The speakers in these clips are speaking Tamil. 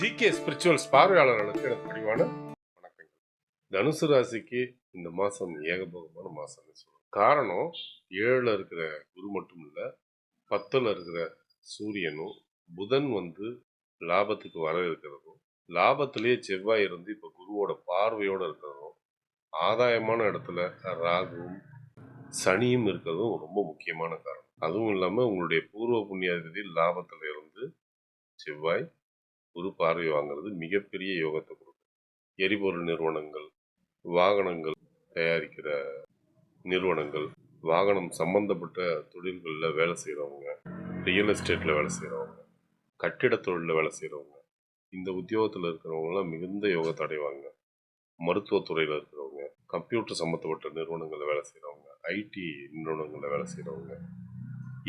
ஜிகே ஸ்பிரிச்சுவல்ஸ் பார்வையாளர்களுக்கு எனக்கு பணிவான வணக்கங்கள். தனுசு ராசிக்கு இந்த மாதம் ஏகபோகமான மாதம்னு சொல்லுவோம் காரணம் ஏழில் இருக்கிற குரு மட்டும் இல்லை பத்தில் இருக்கிற சூரியனும் புதன் வந்து லாபத்துக்கு வர இருக்கிறதும் லாபத்திலேயே செவ்வாய் இருந்து இப்போ குருவோட பார்வையோடு இருக்கிறதும் ஆதாயமான இடத்துல ராகுவும் சனியும் இருக்கிறதும் ரொம்ப முக்கியமான காரணம். அதுவும் இல்லாமல் உங்களுடைய பூர்வ புண்ணியாதிபதி லாபத்தில் இருந்து செவ்வாய் குரு பார்வை வாங்குறது மிகப்பெரிய யோகத்தை கொடுக்கும். எரிபொருள் நிறுவனங்கள் வாகனங்கள் தயாரிக்கிற நிறுவனங்கள் வாகனம் சம்பந்தப்பட்ட தொழில்களில் வேலை செய்கிறவங்க ரியல் எஸ்டேட்டில் வேலை செய்கிறவங்க கட்டிட தொழிலில் வேலை செய்கிறவங்க இந்த உத்தியோகத்தில் இருக்கிறவங்களாம் மிகுந்த யோகத்தை அடைவாங்க. மருத்துவத்துறையில் இருக்கிறவங்க கம்ப்யூட்டர் சம்மந்தப்பட்ட நிறுவனங்களில் வேலை செய்கிறவங்க ஐடி நிறுவனங்களில் வேலை செய்கிறவங்க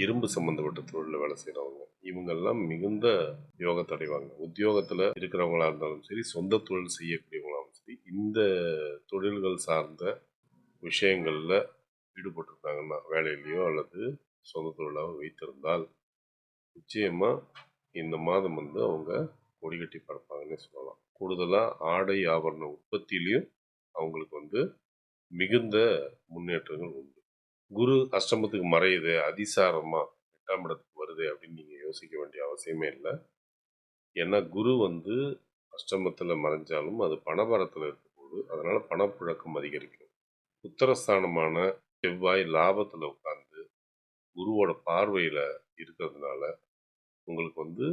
இரும்பு சம்மந்தப்பட்ட தொழிலில் வேலை செய்கிறவங்க இவங்கெல்லாம் மிகுந்த யோகத்தை அடைவாங்க உத்தியோகத்தில் இருக்கிறவங்களா இருந்தாலும் சரி சொந்த தொழில் செய்யக்கூடியவங்களாலும் சரி இந்த தொழில்கள் சார்ந்த விஷயங்களில் ஈடுபட்டிருந்தாங்கன்னா வேலையிலையோ அல்லது சொந்த தொழிலாக வைத்திருந்தால் நிச்சயமாக இந்த மாதம் வந்து அவங்க கொடிகட்டி பறப்பாங்கன்னே சொல்லலாம். கூடுதலாக ஆடை ஆபரண உற்பத்தியிலையும் அவங்களுக்கு வந்து மிகுந்த முன்னேற்றங்கள் உண்டு. குரு அஷ்டமத்துக்கு மறையுது அதிசாரமாக எட்டாம் இடத்துக்கு வருது அப்படின்னு நீங்கள் யோசிக்க வேண்டிய அவசியமே இல்லை. ஏன்னா குரு வந்து அஷ்டமத்தில் மறைஞ்சாலும் அது பணபரத்தில் இருக்கும்போது அதனால் பணப்புழக்கம் அதிகரிக்கும். உத்தரஸ்தானமான செவ்வாய் லாபத்தில் உட்காந்து குருவோட பார்வையில் இருக்கிறதுனால உங்களுக்கு வந்து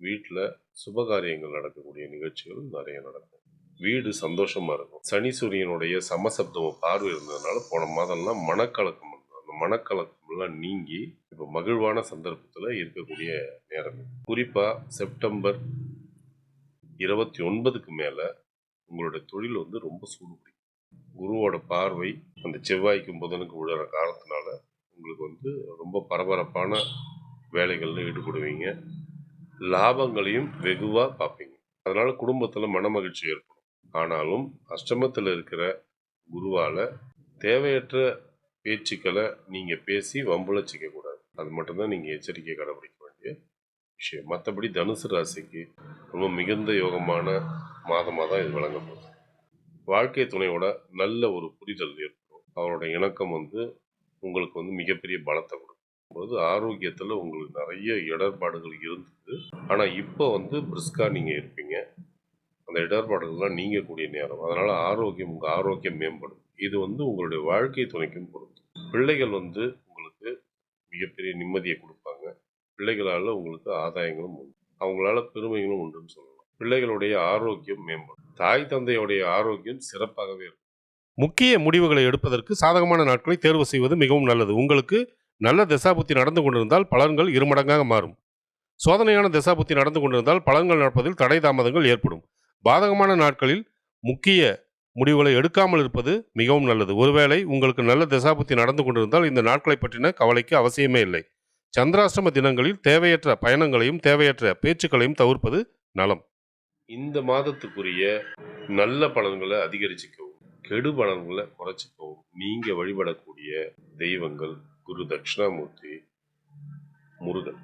வீட்டில் சுபகாரியங்கள் நடக்கக்கூடிய நிகழ்ச்சிகள் நிறைய நடக்கும். வீடு சந்தோஷமாக இருக்கும். சனி சூரியனுடைய சமசப்தம பார்வை இருந்ததுனால போன மாதம்லாம் மனக்கலக்கம் அந்த அந்த எல்லாம் நீங்கி இப்போ மகிழ்வான சந்தர்ப்பத்தில் இருக்கக்கூடிய நேரம் குறிப்பாக செப்டம்பர் இருபத்தி ஒன்பதுக்கு மேலே உங்களுடைய தொழில் வந்து ரொம்ப சூடு பிடிக்கும் குருவோட பார்வை அந்த செவ்வாய்க்கும் புதனுக்கு விழுற காலத்தினால உங்களுக்கு வந்து ரொம்ப பரபரப்பான வேலைகளில் ஈடுபடுவீங்க. லாபங்களையும் வெகுவாக பார்ப்பீங்க. அதனால் குடும்பத்தில் மனமகிழ்ச்சி ஏற்படும். ஆனாலும் அஷ்டமத்தில் இருக்கிற குருவால் தேவையற்ற பேச்சுக்களை நீங்கள் பேசி வம்புலச்சிக்க கூடாது அது மட்டும்தான் நீங்கள் எச்சரிக்கை கடைபிடிக்க வேண்டிய விஷயம். மற்றபடி தனுசு ராசிக்கு ரொம்ப மிகுந்த யோகமான மாதமாக தான் இது வழங்க போகுது. வாழ்க்கை துணையோட நல்ல ஒரு புரிதல் ஏற்படும். அவரோட இணக்கம் வந்து உங்களுக்கு வந்து மிகப்பெரிய பலத்தை கொடுக்கும் போது ஆரோக்கியத்தில் உங்களுக்கு நிறைய இடர்பாடுகள் இருந்தது. ஆனால் இப்போ வந்து பிரிஸ்காக நீங்கள் இருப்பீங்க. அந்த இடர்பாடுகள்லாம் நீங்கள் கூடிய நேரம். அதனால் ஆரோக்கியம் உங்கள் ஆரோக்கியம் மேம்படும். இது வந்து உங்களுடைய வாழ்க்கை துணைக்கும் பொருள் பிள்ளைகள் வந்து உங்களுக்கு மிகப்பெரிய நிம்மதியை கொடுப்பாங்க. பிள்ளைகளால் உங்களுக்கு ஆதாயங்களும் உண்டு. அவங்களால பெருமைகளும் உண்டுன்னு சொல்லலாம். பிள்ளைகளுடைய ஆரோக்கியம் மேம்படும். தாய் தந்தையுடைய ஆரோக்கியம் சிறப்பாகவே இருக்கும். முக்கிய முடிவுகளை எடுப்பதற்கு சாதகமான நாட்களை தேர்வு செய்வது மிகவும் நல்லது. உங்களுக்கு நல்ல தசாபுத்தி நடந்து கொண்டிருந்தால் பலன்கள் இருமடங்காக மாறும். சோதனையான தசாபுத்தி நடந்து கொண்டிருந்தால் பலன்கள் நடப்பதில் தடை தாமதங்கள் ஏற்படும். பாதகமான நாட்களில் முக்கிய முடிவுகளை எடுக்காமல் இருப்பது மிகவும் நல்லது. ஒருவேளை உங்களுக்கு நல்ல தசாபுத்தி நடந்து கொண்டிருந்தால் இந்த நாட்களை பற்றின கவலைக்கு அவசியமே இல்லை. சந்திராஷ்டம தினங்களில் தேவையற்ற பயணங்களையும் தேவையற்ற பேச்சுக்களையும் தவிர்ப்பது நலம். இந்த மாதத்துக்குரிய நல்ல பலன்களை அதிகரிச்சுக்கவும் கெடு பலன்களை குறைச்சிக்கவும் நீங்க வழிபடக்கூடிய தெய்வங்கள் குரு தட்சிணாமூர்த்தி முருகன்.